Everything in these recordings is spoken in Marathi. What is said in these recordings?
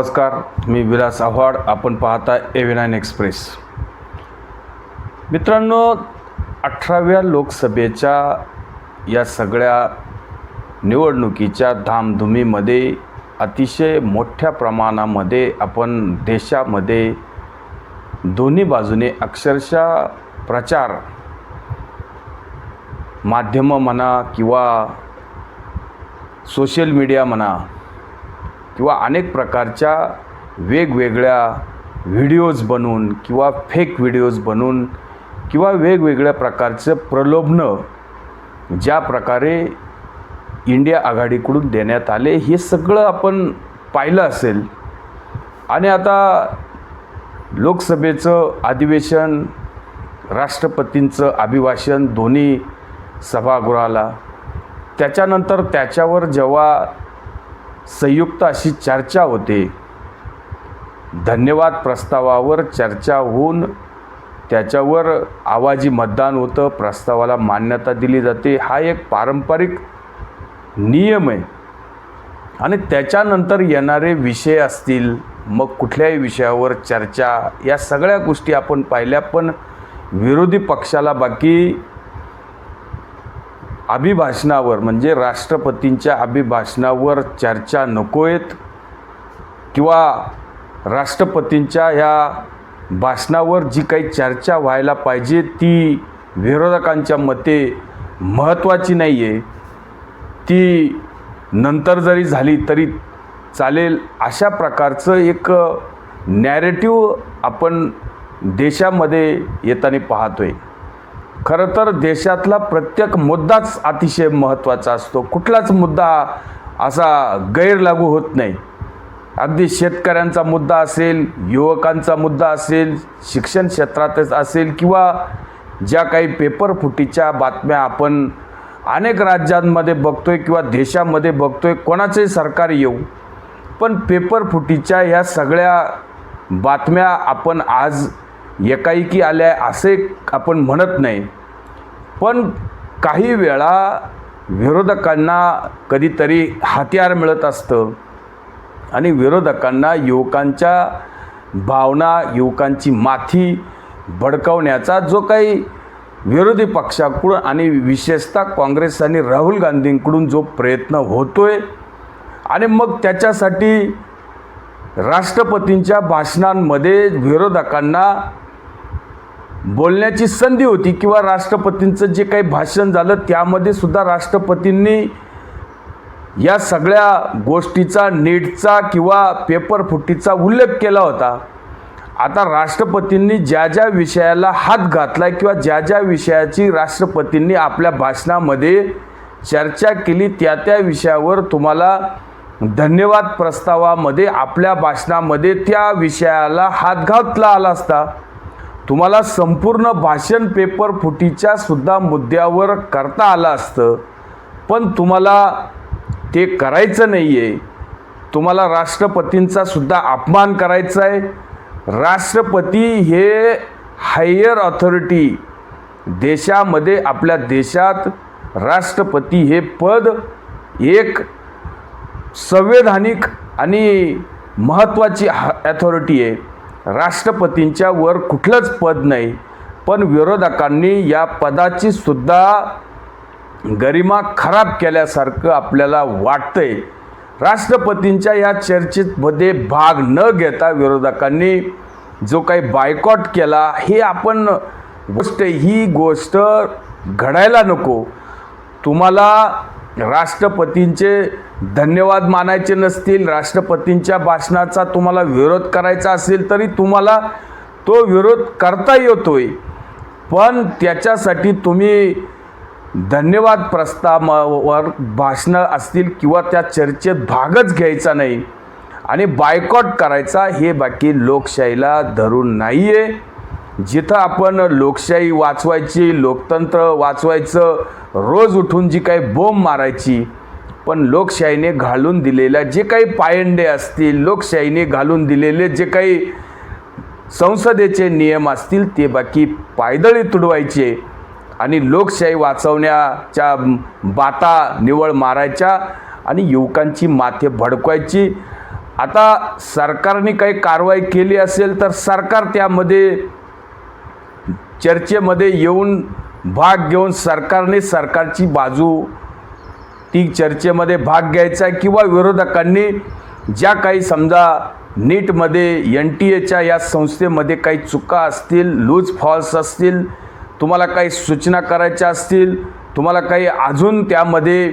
नमस्कार मी विलास आव्हाड. आपण पाहता एव्ही नाईन एक्सप्रेस मित्रांनो अठराव्या लोकसभेच्या या सगळ्या निवडणुकीच्या धामधुमीमध्ये अतिशय मोठ्या प्रमाणामध्ये आपण देशामध्ये दोन्ही बाजूने अक्षरशः प्रचार माध्यमं म्हणा किंवा सोशल मीडिया म्हणा किंवा अनेक प्रकारच्या वेगवेगळ्या व्हिडिओज बनवून किंवा फेक व्हिडिओज बनवून किंवा वेगवेगळ्या प्रकारचं प्रलोभनं ज्या प्रकारे इंडिया आघाडीकडून देण्यात आले हे सगळं आपण पाहिलं असेल. आणि आता लोकसभेचं अधिवेशन राष्ट्रपतींचं अभिभाषण दोन्ही सभागृहाला त्याच्यानंतर त्याच्यावर जेव्हा संयुक्त अशी चर्चा होते. धन्यवाद प्रस्तावावर चर्चा होऊन त्याच्यावर आवाजी मतदान होतं. प्रस्तावाला मान्यता दिली जाते. हा एक पारंपरिक नियम आहे. आणि त्याच्यानंतर येणारे विषय असतील मग कुठल्याही विषयावर चर्चा या सगळ्या गोष्टी आपण पाहिल्या. पण विरोधी पक्षाला बाकी अभिभाषणावर म्हणजे राष्ट्रपतींच्या अभिभाषणावर चर्चा नको आहेत किंवा राष्ट्रपतींच्या ह्या भाषणावर जी काही चर्चा व्हायला पाहिजे ती विरोधकांच्या मते महत्त्वाची नाही आहे ती नंतर जरी झाली तरी चालेल. अशा प्रकारचं एक नॅरेटिव्ह आपण देशामध्ये येताना पाहतो आहे खरं तर देशातला प्रत्येक मुद्दाच अतिशय महत्त्वाचा असतो. कुठलाच मुद्दा असा गैरलागू होत नाही. अगदी शेतकऱ्यांचा मुद्दा असेल युवकांचा मुद्दा असेल शिक्षण क्षेत्रातच असेल किंवा ज्या काही पेपर फुटीच्या बातम्या आपण अनेक राज्यांमध्ये बघतोय किंवा देशामध्ये बघतोय कोणाचंही सरकार येऊ. पण पेपर फुटीच्या ह्या सगळ्या बातम्या आपण आज एकाएकी आल्या असे आपण म्हणत नाही. पण काही वेळा विरोधकांना कधीतरी हत्यार मिळत असतं. आणि विरोधकांना युवकांच्या भावना युवकांची माथी भडकवण्याचा जो काही विरोधी पक्षाकडून आणि विशेषतः काँग्रेस आणि राहुल गांधींकडून जो प्रयत्न होतो आहे आणि मग त्याच्यासाठी राष्ट्रपतींच्या भाषणांमध्ये विरोधकांना बोलण्याची संधी होती किंवा राष्ट्रपतींचं जे काही भाषण झालं त्यामध्ये सुद्धा राष्ट्रपतींनी या सगळ्या गोष्टीचा नीटचा किंवा पेपर फुटीचा उल्लेख केला होता. आता राष्ट्रपतींनी ज्या ज्या विषयाला हात घातला किंवा ज्या ज्या विषयाची राष्ट्रपतींनी आपल्या भाषणामध्ये चर्चा केली त्या त्या विषयावर तुम्हाला धन्यवाद प्रस्तावामध्ये आपल्या भाषणामध्ये त्या विषयाला हात घातला आला असता. तुम्हाला संपूर्ण भाषण पेपर फुटीच्या सुद्धा मुद्द्यावर करता आलं असतं पण तुम्हाला ते करायचं नाही आहे तुम्हाला राष्ट्रपतींचा सुद्धा अपमान करायचा आहे. राष्ट्रपती हे हायर ऑथॉरिटी देशामध्ये आपल्या देशात राष्ट्रपती हे पद एक संवैधानिक आणि महत्त्वाची अथॉरिटी आहे. राष्ट्रपतींच्या वर कुठलंच पद नाही पण विरोधकांनी या पदाची सुद्धा गरिमा खराब केल्यासारखं आपल्याला वाटतंय. राष्ट्रपतींच्या या चर्चेमध्ये भाग न घेता विरोधकांनी जो काही बायकॉट केला हे आपण गोष्ट ही गोष्ट घडायला नको. तुम्हाला राष्ट्रपतींचे धन्यवाद मानायचे नसतील राष्ट्रपतींच्या भाषणाचा तुम्हाला विरोध करायचा असेल तरी तुम्हाला तो विरोध करता येतोय. पण त्याच्यासाठी तुम्ही धन्यवाद प्रस्तावावर भाषणं असतील किंवा त्या चर्चेत भागच घ्यायचा नाही आणि बायकॉट करायचा हे बाकी लोकशाहीला धरून नाही आहे जिथं आपण लोकशाही वाचवायची लोकतंत्र वाचवायचं रोज उठून जी काही बोंब मारायची पण लोकशाहीने घालून दिलेल्या जे काही पायंडे असतील लोकशाहीने घालून दिलेले जे काही संसदेचे नियम असतील ते बाकी पायदळी तुडवायचे आणि लोकशाही वाचवण्याच्या बाता निवळ मारायच्या आणि युवकांची माथे भडकवायची. आता सरकारने काही कारवाई केली असेल तर सरकार त्यामध्ये चर्चेमध्ये येऊन भाग घेऊन सरकारने सरकारची बाजू ती चर्चेमध्ये भाग घ्यायचा आहे किंवा विरोधकांनी ज्या काही समजा नीटमध्ये एन टी एच्या या संस्थेमध्ये काही चुका असतील लूज फॉल्स असतील तुम्हाला काही सूचना करायच्या असतील तुम्हाला काही अजून त्यामध्ये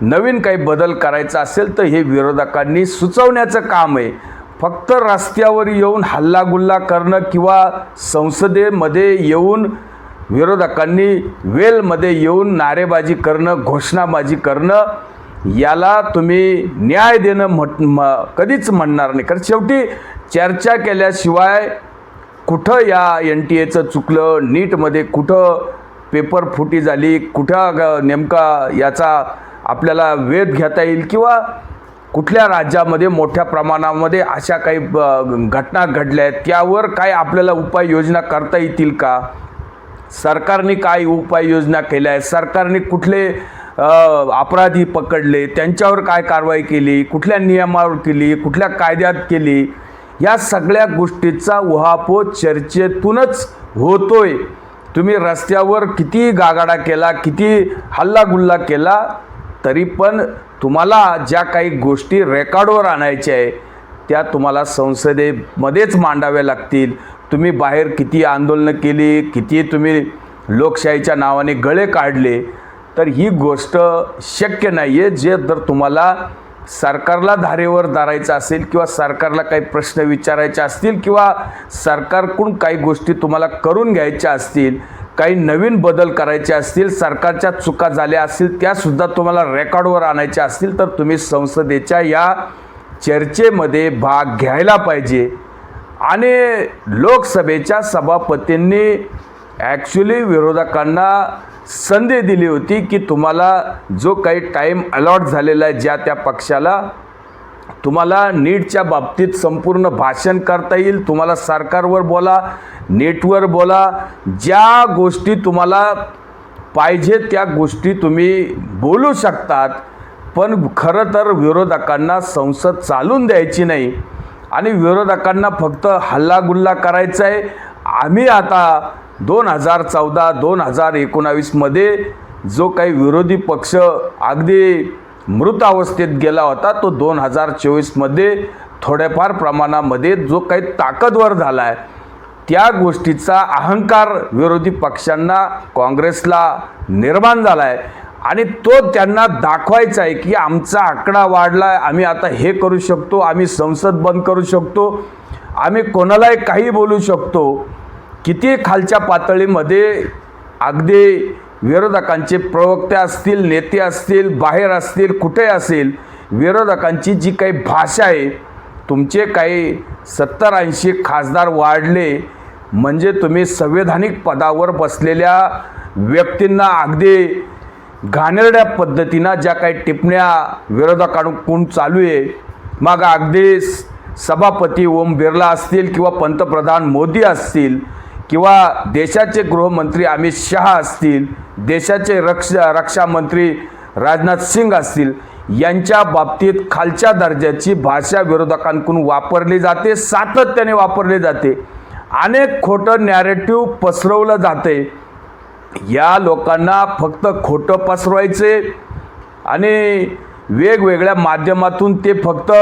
नवीन काही बदल करायचा असेल तर हे विरोधकांनी सुचवण्याचं काम आहे. फक्त रस्त्यावर येऊन हल्लागुल्ला करणं किंवा संसदेमध्ये येऊन विरोधकांनी वेलमध्ये येऊन नारेबाजी करणं घोषणाबाजी करणं याला तुम्ही न्याय देणं म्हट म कधीच म्हणणार नाही. कारण शेवटी चर्चा केल्याशिवाय कुठं या एन टी एचं चुकलं नीटमध्ये कुठं पेपर फुटी झाली कुठं ग- नेमका याचा आपल्याला वेध घेता येईल किंवा कुठल्या राज्यामध्ये मोठ्या प्रमाणामध्ये अशा काही घटना घडल्या आहेत त्यावर काय आपल्याला उपाययोजना करता येतील का? सरकारने काय उपाययोजना केल्या आहेत? सरकारने कुठले अपराधी पकडले? त्यांच्यावर काय कारवाई केली? कुठल्या नियमावर केली? कुठल्या कायद्यात केली? या सगळ्या गोष्टीचा उहापोह चर्चेतूनच होतोय. तुम्ही रस्त्यावर किती गागाडा केला किती हल्लागुल्ला केला तरी पण तुम्हाला ज्या काही गोष्टी रेकॉर्डवर आणायच्या आहे त्या तुम्हाला संसदेमध्येच मांडाव्या लागतील. तुम्ही बाहेर किती आंदोलनं केली किती तुम्ही लोकशाहीच्या नावाने गळे काढले तर ही गोष्ट शक्य नाही आहे जे जर तुम्हाला सरकारला धारेवर धरायचं असेल किंवा सरकारला काही प्रश्न विचारायचे असतील किंवा सरकारकडून काही गोष्टी तुम्हाला करून घ्यायच्या असतील काही नवीन बदल करायचे असतील सरकारच्या चुका झाल्या असतील त्यासुद्धा तुम्हाला रेकॉर्डवर आणायच्या असतील तर तुम्ही संसदेच्या या चर्चेमध्ये भाग घ्यायला पाहिजे. आणि लोकसभेच्या सभापतींनी ॲक्च्युली विरोधकांना संधी दिली होती की तुम्हाला जो काही टाईम अलॉट झालेला आहे ज्या त्या पक्षाला तुम्हाला नीटच्या बाबतीत संपूर्ण भाषण करता येईल. तुम्हाला सरकारवर बोला नेटवर बोला. ज्या गोष्टी तुम्हाला पाहिजे त्या गोष्टी तुम्ही बोलू शकतात. पण खरं तर विरोधकांना संसद चालून द्यायची नाही. आणि विरोधकांना फक्त हल्लागुल्ला करायचा आहे. आम्ही आता दोन हजार चौदा दोन हजार एकोणावीसमध्ये जो काही विरोधी पक्ष अगदी मृत अवस्थेत गेला होता तो दोन हजार चोवीसमध्ये थोड्याफार प्रमाणामध्ये जो काही ताकदवर झाला आहे त्या गोष्टीचा अहंकार विरोधी पक्षांना काँग्रेसला निर्माण झाला आहे आणि तो त्यांना दाखवायचा आहे की आमचा आकडा वाढला आहे आम्ही आता हे करू शकतो आम्ही संसद बंद करू शकतो आम्ही कोणालाही काही बोलू शकतो. किती खालच्या पातळीमध्ये अगदी विरोधकांचे प्रवक्ते असतील नेते असतील बाहेर असतील कुठे असेल विरोधकांची जी काही भाषा आहे तुमचे काही सत्तर ऐंशी खासदार वाढले म्हणजे तुम्ही संवैधानिक पदावर बसलेल्या व्यक्तींना अगदी घाणेरड्या पद्धतीनं ज्या काही टिपण्या विरोधकांकडून चालू आहे मग अगदी सभापती ओम बिर्ला असतील किंवा पंतप्रधान मोदी असतील किंवा देशाचे गृहमंत्री अमित शहा असतील देशाचे रक्ष रक्षामंत्री राजनाथ सिंग असतील यांच्या बाबतीत खालच्या दर्जाची भाषा विरोधकांकडून वापरली जाते सातत्याने वापरली जाते. अनेक खोटं नॅरेटिव्ह पसरवलं जाते या लोकांना फक्त खोटं पसरवायचे आणि वेगवेगळ्या माध्यमातून ते फक्त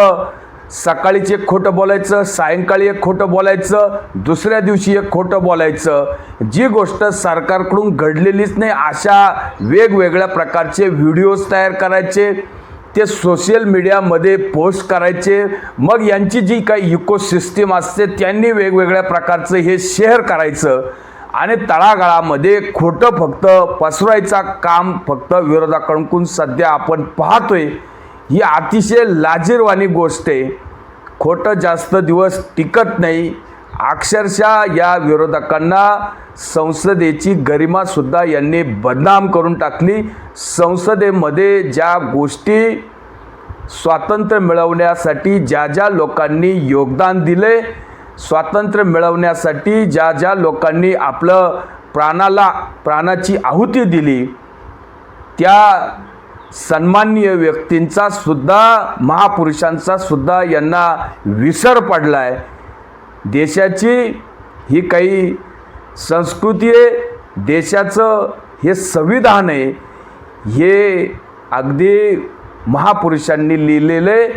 सकाळीच एक खोटं बोलायचं सायंकाळी एक खोटं बोलायचं दुसऱ्या दिवशी एक खोटं बोलायचं. जी गोष्ट सरकारकडून घडलेलीच नाही अशा वेगवेगळ्या प्रकारचे व्हिडिओज तयार करायचे ते सोशल मीडियामध्ये पोस्ट करायचे. मग यांची जी काही इकोसिस्टीम असते त्यांनी वेगवेगळ्या प्रकारचं हे शेअर करायचं. आणि तळागाळामध्ये खोटं फक्त पसरवायचा काम फक्त विरोधाकडून सध्या आपण पाहतोय. ही अतिशय लाजीरवाणी गोष्ट आहे. खोटं जास्त दिवस टिकत नाही. अक्षरशः या विरोधकांना संसदेची गरिमासुद्धा यांनी बदनाम करून टाकली. संसदेमध्ये ज्या गोष्टी स्वातंत्र्य मिळवण्यासाठी ज्या ज्या लोकांनी योगदान दिले स्वातंत्र्य मिळवण्यासाठी ज्या ज्या लोकांनी आपलं प्राणाला प्राणाची आहुती दिली त्या सन्माननीय व्यक्तींचा सुद्धा महापुरुषांचा सुद्धा यांना विसर पडला आहे देशाची ही काही संस्कृती आहे देशाचं हे संविधान आहे हे अगदी महापुरुषांनी लिहिलेलं आहे.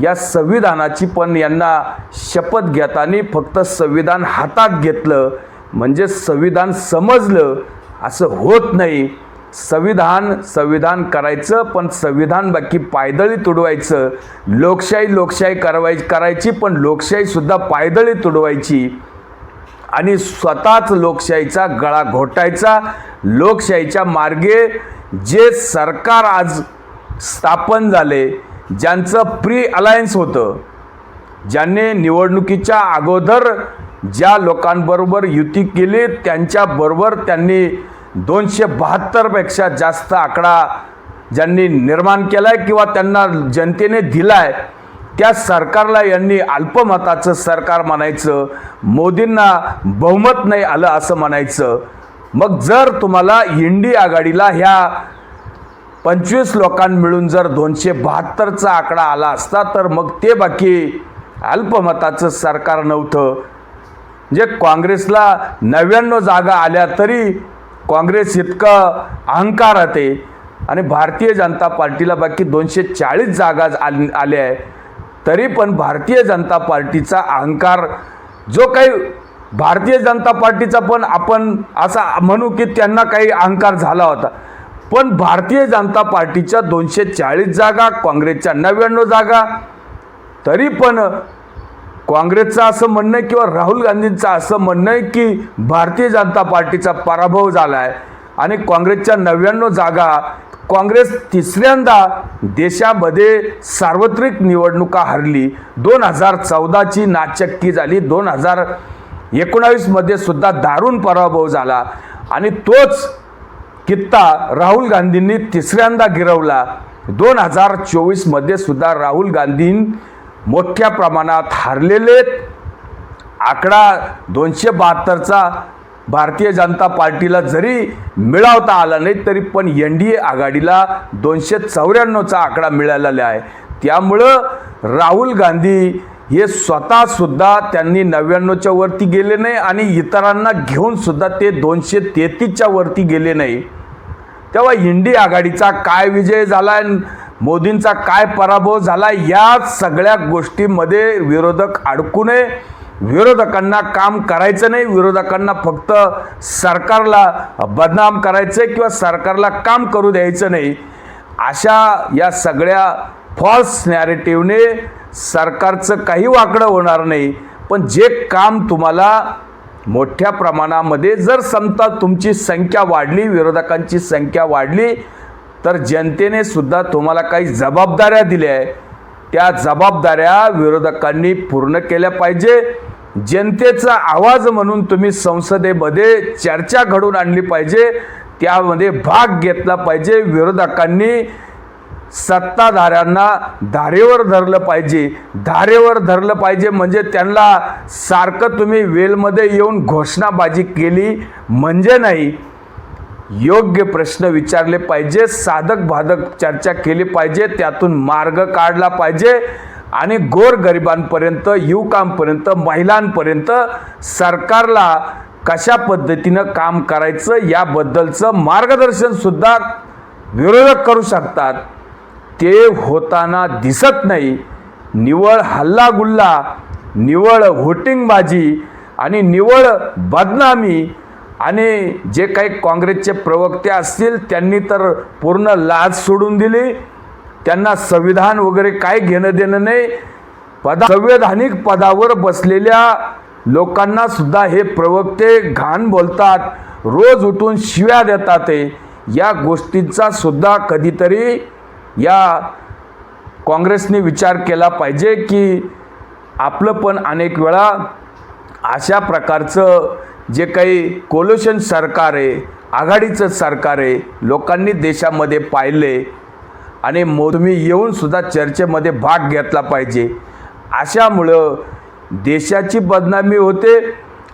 या संविधानाची पण यांना शपथ घेताना फक्त संविधान हातात घेतलं म्हणजे संविधान समजलं असं होत नाही. संविधान संविधान करायचं पण संविधान बाकी पायदळी तुडवायचं. लोकशाही लोकशाही करवाय करायची पण लोकशाहीसुद्धा पायदळी तुडवायची. आणि स्वतःच लोकशाहीचा गळा घोटायचा. लोकशाहीच्या मार्गे जे सरकार आज स्थापन झाले ज्यांचं प्री अलायन्स होतं ज्यांनी निवडणुकीच्या अगोदर ज्या लोकांबरोबर युती केली त्यांच्याबरोबर त्यांनी दोनशे बहात्तरपेक्षा जास्त आकडा ज्यांनी निर्माण केला आहे किंवा त्यांना जनतेने दिला आहे त्या सरकारला यांनी अल्पमताचं सरकार म्हणायचं मोदींना बहुमत नाही आलं असं म्हणायचं. मग जर तुम्हाला इंडी आघाडीला ह्या पंचवीस लोकांना मिळून जर दोनशे बहात्तरचा आकडा आला असता तर मग ते बाकी अल्पमताचं सरकार नव्हतं. म्हणजे काँग्रेसला नव्याण्णव जागा आल्या तरी काँग्रेस इतकं अहंकार होते. आणि भारतीय जनता पार्टीला बाकी दोनशे चाळीस जागा आल आल्या आहे तरी पण भारतीय जनता पार्टीचा अहंकार जो काही भारतीय जनता पार्टीचा पण आपण असा म्हणू की त्यांना काही अहंकार झाला होता. पण भारतीय जनता पार्टीच्या दोनशे चाळीस जागा काँग्रेसच्या नव्याण्णव जागा. तरी पण काँग्रेसचं असं म्हणणं आहे किंवा राहुल गांधींचं असं म्हणणं आहे की भारतीय जनता पार्टीचा पराभव झाला आहे आणि काँग्रेसच्या नव्याण्णव जागा काँग्रेस तिसऱ्यांदा देशामध्ये सार्वत्रिक निवडणुका हरली. दोन हजार चौदाची नाचक्की झाली. दोन हजार एकोणावीसमध्ये सुद्धा दारुण पराभव झाला. आणि तोच कित्ता राहुल गांधींनी तिसऱ्यांदा गिरवला. दोन हजार चोवीसमध्ये सुद्धा राहुल गांधी मोठ्या प्रमाणात हारलेले आकडा दोनशे बहात्तरचा भारतीय जनता पार्टीला जरी मिळवता आला नाही तरी पण एन डी ए आघाडीला दोनशे चौऱ्याण्णवचा आकडा मिळालेला आहे. त्यामुळं राहुल गांधी हे स्वतःसुद्धा त्यांनी नव्याण्णवच्या वरती गेले नाही आणि इतरांना घेऊन सुद्धा ते दोनशे तेहतीसच्या वरती गेले नाही. तेव्हा इंडी आघाडीचा काय विजय झाला मोदींचा काय पराभव झाला या सगळ्या गोष्टीमध्ये विरोधक अडकू नये. विरोधकांना काम करायचं नाही. विरोधकांना फक्त सरकारला बदनाम करायचं किंवा सरकारला काम करू द्यायचं नाही. अशा या सगळ्या फॉल्स नॅरेटिव्हने सरकारचं काही वाकडं होणार नाही पण जे काम तुम्हाला मोठ्या प्रमाणामध्ये जर समता तुमची संख्या वाढली विरोधकांची संख्या वाढली तर जनतेने सुद्धा तुम्हाला काही जबाबदाऱ्या दिल्या आहे त्या जबाबदाऱ्या विरोधकांनी पूर्ण केल्या पाहिजे. जनतेचा आवाज म्हणून तुम्ही संसदेमध्ये चर्चा घडून आणली पाहिजे. त्यामध्ये भाग घेतला पाहिजे. विरोधकांनी सत्ताधाऱ्यांना धारेवर धरलं पाहिजे. धारेवर धरलं पाहिजे म्हणजे त्यांना सारखं तुम्ही वेलमध्ये येऊन घोषणाबाजी केली म्हणजे नाही. योग्य प्रश्न विचारले पाहिजे साधक बाधक चर्चा केली पाहिजे त्यातून मार्ग काढला पाहिजे आणि गोरगरिबांपर्यंत युवकांपर्यंत महिलांपर्यंत सरकारला कशा पद्धतीनं काम करायचं याबद्दलचं मार्गदर्शनसुद्धा विरोधक करू शकतात. ते होताना दिसत नाही. निवळ हल्लागुल्ला निवळ व्होटिंगबाजी आणि निवळ बदनामी आणि जे काही काँग्रेसचे प्रवक्ते असतील त्यांनी तर पूर्ण लाज सोडून दिली. त्यांना संविधान वगैरे काय घेणं देणं नाही. पदा संवैधानिक पदावर बसलेल्या लोकांना सुद्धा हे प्रवक्ते घाण बोलतात रोज उठून शिव्या देतात या गोष्टींचा सुद्धा कधीतरी या काँग्रेसने विचार केला पाहिजे की आपलं पण अनेक वेळा अशा प्रकारचं जे काही कोल्युशन सरकार आहे आघाडीचं सरकार आहे लोकांनी देशामध्ये पाहिले आणि मोदमी येऊनसुद्धा येऊन सुद्धा चर्चेमध्ये भाग घेतला पाहिजे. अशामुळं देशाची बदनामी होते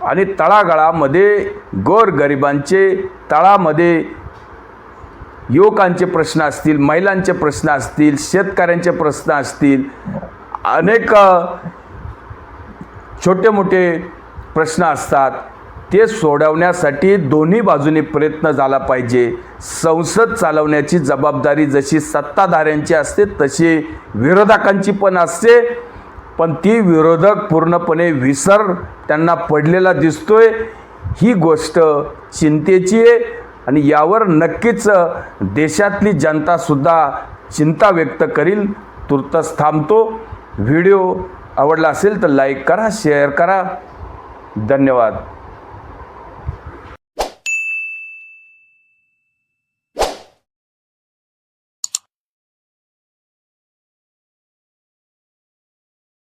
आणि तळागाळामध्ये गोरगरिबांचे तळामध्ये युवकांचे प्रश्न असतील महिलांचे प्रश्न असतील शेतकऱ्यांचे प्रश्न असतील अनेक छोटे मोठे प्रश्न असतात. ते सोडवण्यासाठी दोन्ही बाजूने प्रयत्न झाला पाहिजे. संसद चालवण्याची जबाबदारी जशी सत्ताधाऱ्यांची असते तशी विरोधकांची पण असते. पण ती विरोधक पूर्णपणे विसर त्यांना पडलेला दिसतोय. ही गोष्ट चिंतेची आहे. आणि यावर नक्कीच देशातली जनतासुद्धा चिंता व्यक्त करील. तुर्तच थांबतो. व्हिडिओ आवडला असेल तर लाईक करा शेअर करा. धन्यवाद.